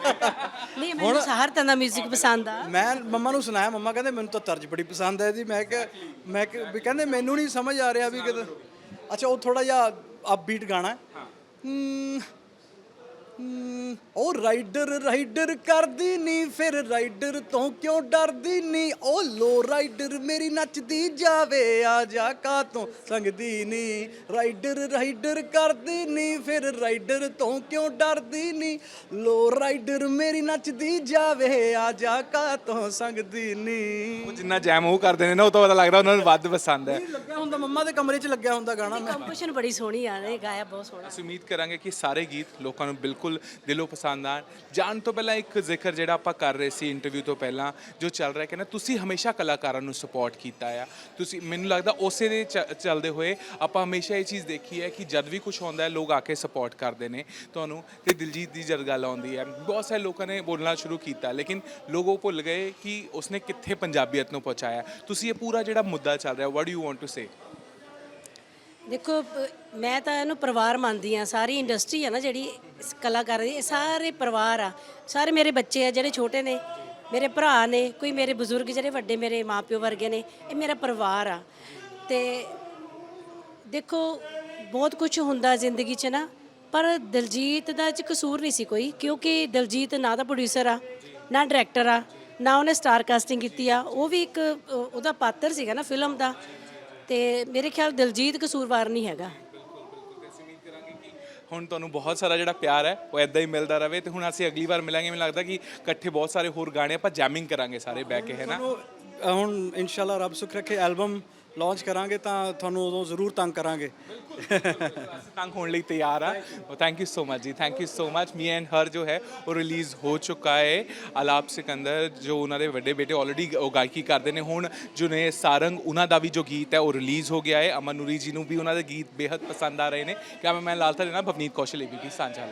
ਨਹੀਂ ਮੈਨੂੰ ਹਰ ਤਰ੍ਹਾਂ ਦਾ 뮤직 ਪਸੰਦ ਆ।
ਮੈਂ ਮੰਮਾ ਨੂੰ ਸੁਣਾਇਆ ਮੰਮਾ ਕਹਿੰਦੇ ਮੈਨੂੰ ਤਾਂ ਤਰਜ ਬੜੀ ਪਸੰਦ ਹੈ ਜੀ ਮੈਂ ਕਿਹਾ ਮੈਂ ਵੀ ਕਹਿੰਦੇ ਮੈਨੂੰ ਨਹੀਂ ਸਮਝ ਆ ਰਿਹਾ ਵੀ ਕਿਤੇ ਅੱਛਾ ਉਹ ਥੋੜਾ ਜਿਹਾ ਅਪਬੀਟ ਗਾਣਾ ਹੈ। ਹਮ, ਉਹ ਰਾਈਡਰ ਰਾਈਡਰ ਕਰਦੀ ਨਹੀਂ ਫਿਰ ਰਾਈਡਰ ਤੋਂ ਕਿਉਂ ਡਰਦੀ ਨਹੀਂ? ਉਹ ਲੋ ਰਾਈਡਰ ਮੇਰੀ ਨੱਚਦੀ ਜਾਵੇ ਆ ਜਾ ਕਾ ਤੋਂ ਸੰਗਦੀ ਨਹੀਂ? ਰਾਈਡਰ ਰਾਈਡਰ ਕਰਦੀ ਨਹੀਂ ਫਿਰ ਰਾਈਡਰ ਤੋਂ ਕਿਉਂ ਡਰਦੀ ਨਹੀਂ? ਲੋ ਰਾਈਡਰ ਮੇਰੀ ਨੱਚਦੀ ਜਾਵੇ ਆ ਜਾ ਕਾ ਤੋਂ ਸੰਗਦੀ ਨਹੀਂ?
ਉਹ ਜਿੰਨਾ ਜੈਮ ਉਹ ਕਰਦੇ ਨੇ ਨਾ ਉਹ ਤੋਂ ਪਤਾ ਲੱਗਦਾ ਉਹਨਾਂ ਨੂੰ ਵੱਧ ਪਸੰਦ ਹੈ।
ਹੁੰਦਾ ਮੰਮਾ ਦੇ ਕਮਰੇ 'ਚ ਲੱਗਿਆ ਹੁੰਦਾ ਗਾਣਾ ਮੈਂ।
ਕੰਪੋਜੀਸ਼ਨ ਬੜੀ ਸੋਹਣੀ ਆ ਨੇ ਗਾਇਆ ਬਹੁਤ ਸੋਹਣਾ।
ਅਸੀਂ ਉਮੀਦ ਕਰਾਂਗੇ ਕਿ ਸਾਰੇ ਗੀਤ ਲੋਕਾਂ ਨੂੰ ਬਿਲਕੁਲ ਦਿਲੋਂ ਪਸੰਦ ਆਣ ਜਾਣ ਤੋਂ ਪਹਿਲਾਂ ਇੱਕ ਜ਼ਿਕਰ ਜਿਹੜਾ ਆਪਾਂ ਕਰ ਰਹੇ ਸੀ ਇੰਟਰਵਿਊ ਤੋਂ ਪਹਿਲਾਂ ਜੋ ਚੱਲ ਰਿਹਾ ਕਿ ਨਾ ਤੁਸੀਂ ਹਮੇਸ਼ਾ ਕਲਾਕਾਰਾਂ ਨੂੰ ਸਪੋਰਟ ਕੀਤਾ ਆ। ਤੁਸੀਂ ਮੈਨੂੰ ਲੱਗਦਾ ਉਸੇ ਦੇ ਚ- ਚੱਲਦੇ ਹੋਏ ਆਪਾਂ ਹਮੇਸ਼ਾ ਇਹ ਚੀਜ਼ ਦੇਖੀ ਹੈ ਕਿ ਜਦ ਵੀ ਕੁਝ ਹੁੰਦਾ ਹੈ ਲੋਕ ਆ ਕੇ ਸਪੋਰਟ ਕਰਦੇ ਨੇ ਤੁਹਾਨੂੰ ਤੇ ਦਿਲਜੀਤ ਦੀ ਜਦ ਗੱਲ ਆਉਂਦੀ ਹੈ। ਬਹੁਤ ਸਾਰੇ ਲੋਕਾਂ ਨੇ ਬੋਲਣਾ ਸ਼ੁਰੂ ਕੀਤਾ ਲੇਕਿਨ ਲੋਕ ਉਹ ਭੁੱਲ ਗਏ ਕਿ ਉਸਨੇ ਕਿੱਥੇ ਪੰਜਾਬੀਅਤ ਨੂੰ ਪਹੁੰਚਾਇਆ। ਤੁਸੀਂ ਇਹ ਪੂਰਾ ਜਿਹੜਾ ਮੁੱਦਾ ਚੱਲ ਰਿਹਾ what you want to say
ਦੇਖੋ ਪ- ਮੈਂ ਤਾਂ ਇਹਨੂੰ ਪਰਿਵਾਰ ਮੰਨਦੀ ਆ ਸਾਰੀ ਇੰਡਸਟਰੀ ਆ ਨਾ ਜਿਹੜੀ ਇਸ ਕਲਾਕਾਰ ਦੀ ਇਹ ਸਾਰੇ ਪਰਿਵਾਰ ਆ। ਸਾਰੇ ਮੇਰੇ ਬੱਚੇ ਆ ਜਿਹੜੇ ਛੋਟੇ ਨੇ। ਮੇਰੇ ਭਰਾ ਨੇ ਕੋਈ ਮੇਰੇ ਬਜ਼ੁਰਗ ਜਿਹੜੇ ਵੱਡੇ ਮੇਰੇ ਮਾਪਿਓ ਵਰਗੇ ਨੇ ਇਹ ਮੇਰਾ ਪਰਿਵਾਰ ਆ। ਤੇ ਦੇਖੋ ਬਹੁਤ ਕੁਝ ਹੁੰਦਾ ਜ਼ਿੰਦਗੀ 'ਚ ਨਾ ਪਰ ਦਿਲਜੀਤ ਦਾ ਇਹ 'ਚ ਕਸੂਰ ਨਹੀਂ ਸੀ ਕੋਈ ਕਿਉਂਕਿ ਦਿਲਜੀਤ ਨਾ ਤਾਂ ਪ੍ਰੋਡਿਊਸਰ ਆ ਨਾ ਡਾਇਰੈਕਟਰ ਆ ਨਾ ਉਹਨੇ ਸਟਾਰ ਕਾਸਟਿੰਗ ਕੀਤੀ ਆ। ਉਹ ਵੀ ਇੱਕ ਅ, ਉਹਦਾ ਪਾਤਰ ਸੀਗਾ ਨਾ ਫਿਲਮ ਦਾ। ਤੇ ਮੇਰੇ ਖਿਆਲ ਦਿਲਜੀਤ ਕਸੂਰਵਾਰ ਨਹੀਂ ਹੈਗਾ।
ਹੁਣ ਤੁਹਾਨੂੰ ਬਹੁਤ ਸਾਰਾ ਜਿਹੜਾ ਪਿਆਰ ਹੈ ਉਹ ਐਦਾਂ ਹੀ ਮਿਲਦਾ ਰਵੇ ਤੇ ਹੁਣ ਅਸੀਂ ਅਗਲੀ ਵਾਰ ਮਿਲਾਂਗੇ। ਮੈਨੂੰ ਲੱਗਦਾ ਕਿ ਇਕੱਠੇ ਬਹੁਤ ਸਾਰੇ ਹੋਰ ਗਾਣੇ ਆਪਾਂ ਜੈਮਿੰਗ ਕਰਾਂਗੇ ਸਾਰੇ ਬਹਿ ਕੇ ਹੈ ਨਾ?
ਹੁਣ ਇਨਸ਼ਾਅੱਲਾ ਰੱਬ ਸੁਖ ਰੱਖੇ ਐਲਬਮ ਲਾਂਚ ਕਰਾਂਗੇ ਤਾਂ ਤੁਹਾਨੂੰ ਉਦੋਂ ਜ਼ਰੂਰ ਤੰਗ ਕਰਾਂਗੇ।
ਅਸੀਂ ਤੰਗ ਹੋਣ ਲਈ ਤਿਆਰ ਆ। ਥੈਂਕ ਯੂ ਸੋ ਮਚ ਜੀ। Thank you so much me and her ਜੋ ਹੈ, ਉਹ ਰਿਲੀਜ਼ ਹੋ ਚੁੱਕਾ ਹੈ ਆਲਾਪ ਸਿਕੰਦਰ, ਜੋ ਉਹਨਾਂ ਦੇ ਵੱਡੇ ਬੇਟੇ ਆਲਰੇਡੀ ਉਹ ਗਾਇਕੀ ਕਰਦੇ ਨੇ। ਹੁਣ ਜੋ ਨੇ ਸਾਰੰਗ, ਉਹਨਾਂ ਦਾ ਵੀ ਜੋ ਗੀਤ ਹੈ, ਉਹ ਰਿਲੀਜ਼ ਹੋ ਗਿਆ ਹੈ ਅਮਨ ਨੂਰੀ ਜੀ ਨੂੰ ਵੀ ਉਹਨਾਂ ਦੇ ਗੀਤ ਬੇहद ਪਸੰਦ ਆ ਰਹੇ ਨੇ। ਕਿਆ ਮੈਂ ਮੈਂ ਲਾਲਤਾ ਦੇ ਨਾਲ ਭਵਨੀਤ ਕੌਸ਼ਲ ਏਬੀਪੀ ਸਾਂਝਾ।